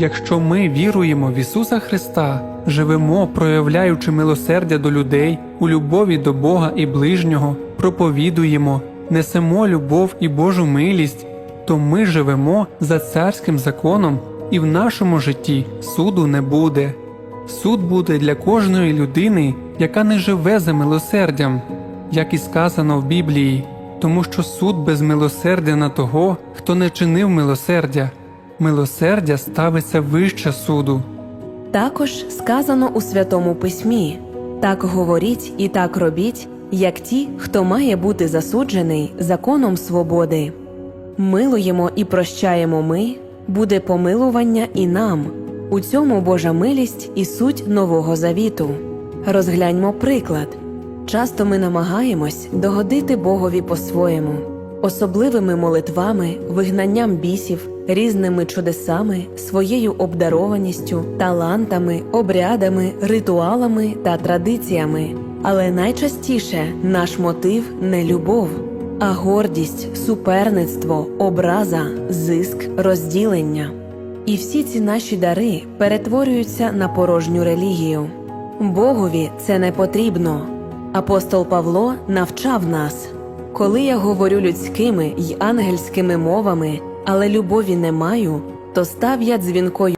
Якщо ми віруємо в Ісуса Христа, живемо, проявляючи милосердя до людей, у любові до Бога і ближнього, проповідуємо, несемо любов і Божу милість, то ми живемо за царським законом, і в нашому житті суду не буде. Суд буде для кожної людини, яка не живе за милосердям, як і сказано в Біблії, тому що суд без милосердя на того, хто не чинив милосердя. Милосердя ставиться вище суду. Також сказано у Святому Письмі так говоріть і так робіть, як ті, хто має бути засуджений законом свободи. Милуємо і прощаємо ми, буде помилування і нам. У цьому Божа милість і суть Нового Завіту. Розгляньмо приклад. Часто ми намагаємось догодити Богові по-своєму, особливими молитвами, вигнанням бісів, різними чудесами, своєю обдарованістю, талантами, обрядами, ритуалами та традиціями. Але найчастіше наш мотив не любов, а гордість, суперництво, образа, зиск, розділення. І всі ці наші дари перетворюються на порожню релігію. Богові це не потрібно. Апостол Павло навчав нас коли я говорю людськими й ангельськими мовами, але любові не маю, то став я дзвінкою